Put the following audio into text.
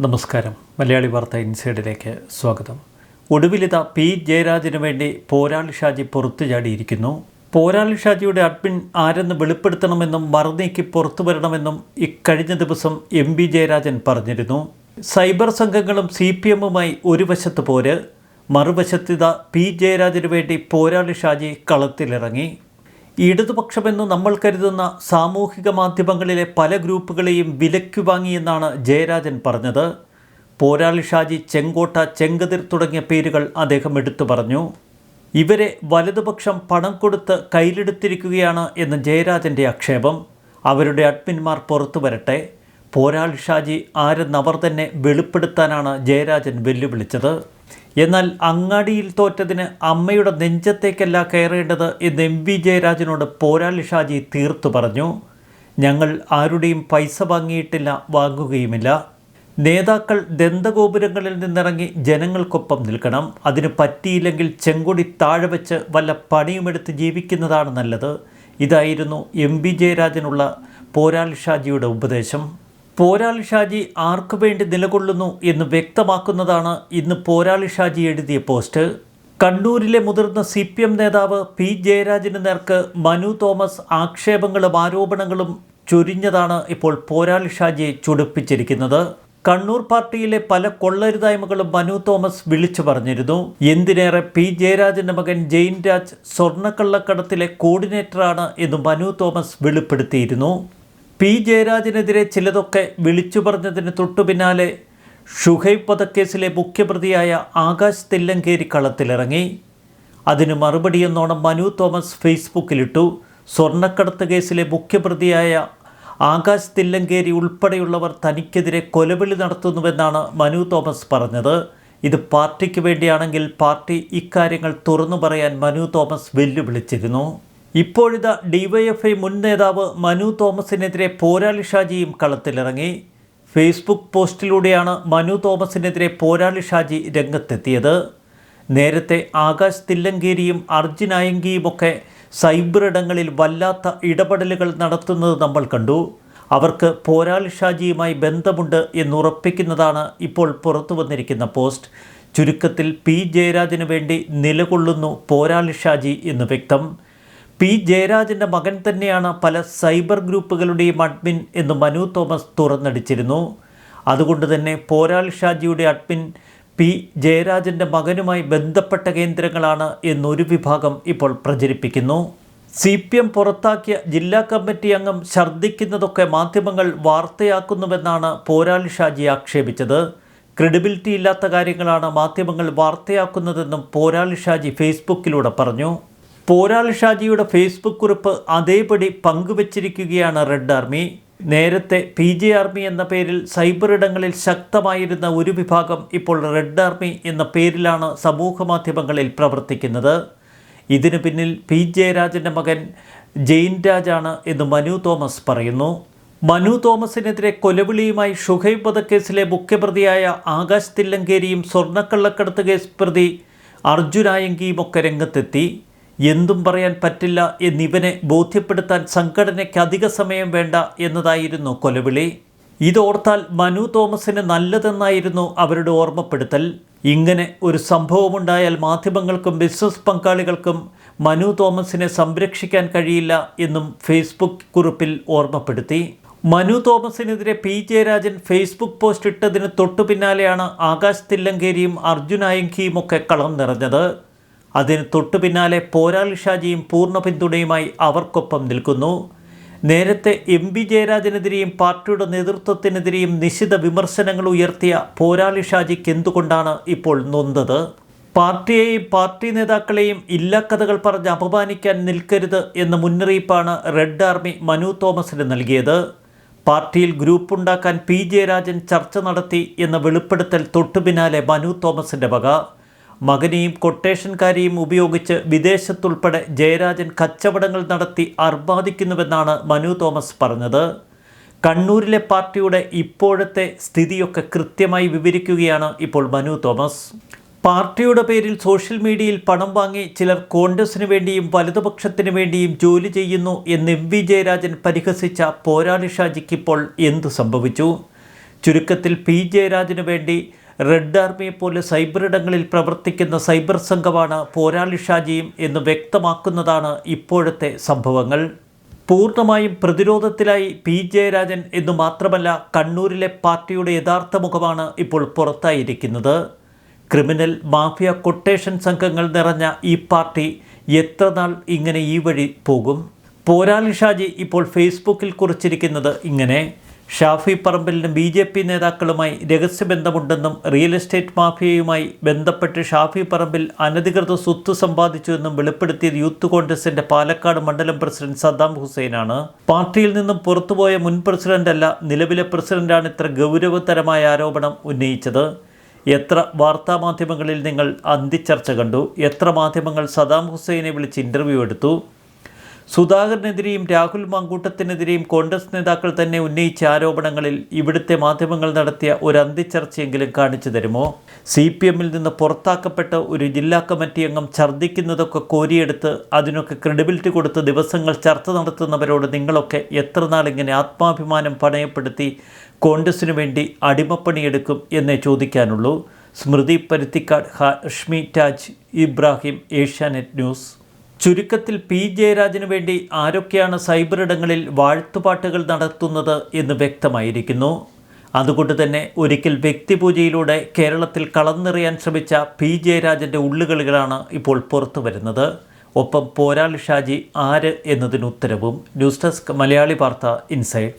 നമസ്കാരം. മലയാളി വാർത്ത ഇൻസൈഡിലേക്ക് സ്വാഗതം. ഒടുവിലിത പി ജയരാജന് വേണ്ടി പോരാളി ഷാജി പുറത്തു ചാടിയിരിക്കുന്നു. പോരാളി ഷാജിയുടെ അഡ്മിൻ ആരെന്ന് വെളിപ്പെടുത്തണമെന്നും മറുനീക്കി പുറത്തു വരണമെന്നും ഇക്കഴിഞ്ഞ ദിവസം എം ബി ജയരാജൻ പറഞ്ഞിരുന്നു. സൈബർ സംഘങ്ങളും സി പി എമ്മുമായി ഒരു വശത്ത് പോര്. മറുവശത്തിത പി ജയരാജന് വേണ്ടി പോരാളി ഷാജി കളത്തിലിറങ്ങി. ഇടതുപക്ഷമെന്ന് നമ്മൾ കരുതുന്ന സാമൂഹിക മാധ്യമങ്ങളിലെ പല ഗ്രൂപ്പുകളെയും വിലയ്ക്കു വാങ്ങിയെന്നാണ് ജയരാജൻ പറഞ്ഞത്. പോരാളി ഷാജി ചെങ്കോട്ട ചെങ്കതിർ തുടങ്ങിയ പേരുകൾ അദ്ദേഹം എടുത്തു പറഞ്ഞു. ഇവരെ വലതുപക്ഷം പണം കൊടുത്ത് കയ്യിലെടുത്തിരിക്കുകയാണ് എന്ന് ജയരാജന്റെ ആക്ഷേപം. അവരുടെ അഡ്മിന്മാർ പുറത്തു വരട്ടെ. പോരാളി ഷാജി ആരെന്നവർ തന്നെ വെളിപ്പെടുത്താനാണ് ജയരാജൻ വെല്ലുവിളിച്ചത്. എന്നാൽ അങ്ങാടിയിൽ തോറ്റതിന് അമ്മയുടെ നെഞ്ചത്തേക്കല്ല കയറേണ്ടത് എന്ന് എം വി ജയരാജനോട് പോരാളി ഷാജി തീർത്തു പറഞ്ഞു. ഞങ്ങൾ ആരുടെയും പൈസ വാങ്ങിയിട്ടില്ല വാങ്ങുകയുമില്ല. നേതാക്കൾ ദന്തഗോപുരങ്ങളിൽ നിന്നിറങ്ങി ജനങ്ങൾക്കൊപ്പം നിൽക്കണം. അതിന് പറ്റിയില്ലെങ്കിൽ ചെങ്കൊടി താഴെ വെച്ച് വല്ല പണിയുമെടുത്ത് ജീവിക്കുന്നതാണ് നല്ലത്. ഇതായിരുന്നു എം വി ജയരാജനുള്ള പോരാളി ഷാജിയുടെ ഉപദേശം. പോരാളി ഷാജി ആർക്കു വേണ്ടി നിലകൊള്ളുന്നു എന്ന് വ്യക്തമാക്കുന്നതാണ് ഇന്ന് പോരാളി ഷാജി എഴുതിയ പോസ്റ്റ്. കണ്ണൂരിലെ മുതിർന്ന സി പി എം നേതാവ് പി ജയരാജന് നേർക്ക് മനു തോമസ് ആക്ഷേപങ്ങളും ആരോപണങ്ങളും ചൊരിഞ്ഞതാണ് ഇപ്പോൾ പോരാളി ഷാജിയെ ചുടുപ്പിച്ചിരിക്കുന്നത്. കണ്ണൂർ പാർട്ടിയിലെ പല കൊള്ളരുതായ്മകളും മനു തോമസ് വിളിച്ചു പറഞ്ഞിരുന്നു. എന്തിനേറെ പി ജയരാജന്റെ മകൻ ജെയിൻ രാജ് സ്വർണക്കള്ളക്കടത്തിലെ കോർഡിനേറ്ററാണ് എന്ന് മനു തോമസ് വെളിപ്പെടുത്തിയിരുന്നു. പി. ജയരാജനെതിരെ ചിലതൊക്കെ വിളിച്ചു പറഞ്ഞതിന് തൊട്ടു പിന്നാലെ ഷുഹൈബ് വധക്കേസിലെ മുഖ്യപ്രതിയായ ആകാശ് തില്ലങ്കേരി കളത്തിലിറങ്ങി. അതിന് മറുപടിയെന്നോണം മനു തോമസ് ഫേസ്ബുക്കിലിട്ടു. സ്വർണക്കടത്ത് കേസിലെ മുഖ്യപ്രതിയായ ആകാശ് തില്ലങ്കേരി ഉൾപ്പെടെയുള്ളവർ തനിക്കെതിരെ കൊലവിളി നടത്തുന്നുവെന്നാണ് മനു തോമസ് പറഞ്ഞത്. ഇത് പാർട്ടിക്ക് വേണ്ടിയാണെങ്കിൽ പാർട്ടി ഇക്കാര്യങ്ങൾ തുറന്നു പറയാൻ മനു തോമസ് വെല്ലുവിളിച്ചിരുന്നു. ഇപ്പോഴിതാ ഡിവൈഎഫ്ഐ മുൻ നേതാവ് മനു തോമസിനെതിരെ പോരാളി ഷാജിയും കളത്തിലിറങ്ങി. ഫേസ്ബുക്ക് പോസ്റ്റിലൂടെയാണ് മനു തോമസിനെതിരെ പോരാളി ഷാജി രംഗത്തെത്തിയത്. നേരത്തെ ആകാശ് തില്ലങ്കേരിയും അർജുൻ അയങ്കിയുമൊക്കെ സൈബർ ഇടങ്ങളിൽ വല്ലാത്ത ഇടപെടലുകൾ നടത്തുന്നത് നമ്മൾ കണ്ടു. അവർക്ക് പോരാളി ഷാജിയുമായി ബന്ധമുണ്ട് എന്നുറപ്പിക്കുന്നതാണ് ഇപ്പോൾ പുറത്തു വന്നിരിക്കുന്ന പോസ്റ്റ്. ചുരുക്കത്തിൽ പി ജയരാജന് വേണ്ടി നിലകൊള്ളുന്നു പോരാളി ഷാജി എന്ന് വ്യക്തം. പി ജയരാജന്റെ മകൻ തന്നെയാണ് പല സൈബർ ഗ്രൂപ്പുകളുടെയും അഡ്മിൻ എന്ന് മനു തോമസ് തുറന്നടിച്ചിരുന്നു. അതുകൊണ്ട് തന്നെ പോരാൾ ഷാജിയുടെ അഡ്മിൻ പി ജയരാജന്റെ മകനുമായി ബന്ധപ്പെട്ട കേന്ദ്രങ്ങളാണ് എന്നൊരു വിഭാഗം ഇപ്പോൾ പ്രചരിപ്പിക്കുന്നു. സി പി എം പുറത്താക്കിയ ജില്ലാ കമ്മിറ്റി അംഗം ഛർദ്ദിക്കുന്നതൊക്കെ മാധ്യമങ്ങൾ വാർത്തയാക്കുന്നുവെന്നാണ് പോരാൾ ഷാജി ആക്ഷേപിച്ചത്. ക്രെഡിബിലിറ്റി ഇല്ലാത്ത കാര്യങ്ങളാണ് മാധ്യമങ്ങൾ വാർത്തയാക്കുന്നതെന്നും പോരാൾ ഷാജി ഫേസ്ബുക്കിലൂടെ പറഞ്ഞു. പോരാളി ഷാജിയുടെ ഫേസ്ബുക്ക് കുറിപ്പ് അതേപടി പങ്കുവച്ചിരിക്കുകയാണ് റെഡ് ആർമി. നേരത്തെ പി ജെ ആർമി എന്ന പേരിൽ സൈബർ ഇടങ്ങളിൽ ശക്തമായിരുന്ന ഒരു വിഭാഗം ഇപ്പോൾ റെഡ് ആർമി എന്ന പേരിലാണ് സമൂഹ മാധ്യമങ്ങളിൽ പ്രവർത്തിക്കുന്നത്. ഇതിനു പിന്നിൽ പി ജയരാജന്റെ മകൻ ജെയിൻ രാജാണ് എന്ന് മനു തോമസ് പറയുന്നു. മനു തോമസിനെതിരെ കൊലവിളിയുമായി ഷുഹൈബ് വധക്കേസിലെ മുഖ്യപ്രതിയായ ആകാശ് തില്ലങ്കേരിയും സ്വർണക്കള്ളക്കടത്ത് കേസ് പ്രതി അർജുനായങ്കിയും ഒക്കെ രംഗത്തെത്തി. എന്തും പറയാൻ പറ്റില്ല എന്നിവനെ ബോധ്യപ്പെടുത്താൻ സംഘടനയ്ക്ക് അധിക സമയം വേണ്ട എന്നതായിരുന്നു കൊലവിളി. ഇതോർത്താൽ മനു തോമസിന് നല്ലതെന്നായിരുന്നു അവരുടെ ഓർമ്മപ്പെടുത്തൽ. ഇങ്ങനെ ഒരു സംഭവമുണ്ടായാൽ മാധ്യമങ്ങൾക്കും ബിസിനസ് പങ്കാളികൾക്കും മനു തോമസിനെ സംരക്ഷിക്കാൻ കഴിയില്ല എന്നും ഫേസ്ബുക്ക് കുറിപ്പിൽ ഓർമ്മപ്പെടുത്തി. മനു തോമസിനെതിരെ പി. ജയരാജൻ ഫേസ്ബുക്ക് പോസ്റ്റ് ഇട്ടതിന് തൊട്ടു പിന്നാലെയാണ് ആകാശ് തില്ലങ്കേരിയും അർജുൻ ഒക്കെ കളം നിറഞ്ഞത്. അതിന് തൊട്ടു പിന്നാലെ പോരാളി ഷാജിയും പൂർണ പിന്തുണയുമായി അവർക്കൊപ്പം നിൽക്കുന്നു. നേരത്തെ എം പി ജയരാജനെതിരെയും പാർട്ടിയുടെ നേതൃത്വത്തിനെതിരെയും നിശിത വിമർശനങ്ങൾ ഉയർത്തിയ പോരാളി ഷാജിക്ക് എന്തുകൊണ്ടാണ് ഇപ്പോൾ നൊന്തത് പാർട്ടിയെയും പാർട്ടി നേതാക്കളെയും ഇല്ലാക്കഥകൾ പറഞ്ഞ് അപമാനിക്കാൻ നിൽക്കരുത് എന്ന മുന്നറിയിപ്പാണ് റെഡ് ആർമി മനു തോമസിന് നൽകിയത്. പാർട്ടിയിൽ ഗ്രൂപ്പ് ഉണ്ടാക്കാൻ പി ജയരാജൻ ചർച്ച നടത്തി എന്ന വെളിപ്പെടുത്തൽ തൊട്ടുപിന്നാലെ മനു തോമസിന്റെ വക. മകനെയും കൊട്ടേഷൻകാരെയും ഉപയോഗിച്ച് വിദേശത്തുൾപ്പെടെ ജയരാജൻ കച്ചവടങ്ങൾ നടത്തി അർബാദിക്കുന്നുവെന്നാണ് മനു തോമസ് പറഞ്ഞത്. കണ്ണൂരിലെ പാർട്ടിയുടെ ഇപ്പോഴത്തെ സ്ഥിതിയൊക്കെ കൃത്യമായി വിവരിക്കുകയാണ് ഇപ്പോൾ മനു തോമസ്. പാർട്ടിയുടെ പേരിൽ സോഷ്യൽ മീഡിയയിൽ പണം വാങ്ങി ചിലർ കോൺഗ്രസിന് വേണ്ടിയും വലതുപക്ഷത്തിന് വേണ്ടിയും ജോലി ചെയ്യുന്നു എന്ന് എം വി ജയരാജൻ പരിഹസിച്ച പോരാളി ഷാജിക്കിപ്പോൾ എന്തു സംഭവിച്ചു? ചുരുക്കത്തിൽ പി ജയരാജന് വേണ്ടി റെഡ് ആർമിയെ പോലെ സൈബറിടങ്ങളിൽ പ്രവർത്തിക്കുന്ന സൈബർ സംഘമാണ് പോരാളി ഷാജിയും എന്ന് വ്യക്തമാക്കുന്നതാണ് ഇപ്പോഴത്തെ സംഭവങ്ങൾ. പൂർണമായും പ്രതിരോധത്തിലായി പി. ജയരാജൻ എന്നു മാത്രമല്ല കണ്ണൂരിലെ പാർട്ടിയുടെ യഥാർത്ഥ മുഖമാണ് ഇപ്പോൾ പുറത്തായിരിക്കുന്നത്. ക്രിമിനൽ മാഫിയ കൊട്ടേഷൻ സംഘങ്ങൾ നിറഞ്ഞ ഈ പാർട്ടി എത്ര നാൾ ഇങ്ങനെ ഈ വഴി പോകും? പോരാളി ഷാജി ഇപ്പോൾ ഫേസ്ബുക്കിൽ കുറിച്ചിരിക്കുന്നത് ഇങ്ങനെ. ഷാഫി പറമ്പിലിന് ബി ജെ പി നേതാക്കളുമായി രഹസ്യബന്ധമുണ്ടെന്നും റിയൽ എസ്റ്റേറ്റ് മാഫിയയുമായി ബന്ധപ്പെട്ട് ഷാഫി പറമ്പിൽ അനധികൃത സ്വത്ത് സമ്പാദിച്ചുവെന്നും വെളിപ്പെടുത്തിയത് യൂത്ത് കോൺഗ്രസിന്റെ പാലക്കാട് മണ്ഡലം പ്രസിഡന്റ് സദ്ദാം ഹുസൈനാണ്. പാർട്ടിയിൽ നിന്നും പുറത്തുപോയ മുൻ പ്രസിഡന്റല്ല നിലവിലെ പ്രസിഡന്റാണ് ഇത്ര ഗൗരവതരമായ ആരോപണം ഉന്നയിച്ചത്. എത്ര വാർത്താ മാധ്യമങ്ങളിൽ നിങ്ങൾ അന്തിച്ചർച്ച കണ്ടു? എത്ര മാധ്യമങ്ങൾ സദാം ഹുസൈനെ വിളിച്ച് ഇന്റർവ്യൂ എടുത്തു? സുധാകരനെതിരെയും രാഹുൽ മാങ്കൂട്ടത്തിനെതിരെയും കോൺഗ്രസ് നേതാക്കൾ തന്നെ ഉന്നയിച്ച ആരോപണങ്ങളിൽ ഇവിടുത്തെ മാധ്യമങ്ങൾ നടത്തിയ ഒരു അന്തിച്ചർച്ചയെങ്കിലും കാണിച്ചു തരുമോ? സി പി എമ്മിൽ നിന്ന് പുറത്താക്കപ്പെട്ട ഒരു ജില്ലാ കമ്മിറ്റി അംഗം ഛർദ്ദിക്കുന്നതൊക്കെ കോരിയെടുത്ത് അതിനൊക്കെ ക്രെഡിബിലിറ്റി കൊടുത്ത് ദിവസങ്ങൾ ചർച്ച നടത്തുന്നവരോട് നിങ്ങളൊക്കെ എത്ര നാളിങ്ങനെ ആത്മാഭിമാനം പണയപ്പെടുത്തി കോൺഗ്രസിനു വേണ്ടി അടിമപ്പണിയെടുക്കും എന്നേ ചോദിക്കാനുള്ളൂ. സ്മൃതി പരുത്തിക്കാട് ഹാഷ്മി ടാജ് ഇബ്രാഹിം ഏഷ്യാനെറ്റ് ന്യൂസ്. ചുരുക്കത്തിൽ പി. ജയരാജനു വേണ്ടി ആരൊക്കെയാണ് സൈബർ ഇടങ്ങളിൽ വാഴ്ത്തുപാട്ടുകൾ നടത്തുന്നത് എന്ന് വ്യക്തമായിരിക്കുന്നു. അതുകൊണ്ട് തന്നെ ഒരിക്കൽ വ്യക്തിപൂജയിലൂടെ കേരളത്തിൽ കളന്നെറിയാൻ ശ്രമിച്ച പി. ജയരാജന്റെ ഉള്ളുകളികളാണ് ഇപ്പോൾ പുറത്തു വരുന്നത്. ഒപ്പം പോരാളി ഷാജി ആര് എന്നതിന് ഉത്തരവും. ന്യൂസ് ഡെസ്ക് മലയാളി വാർത്ത ഇൻസൈഡ്.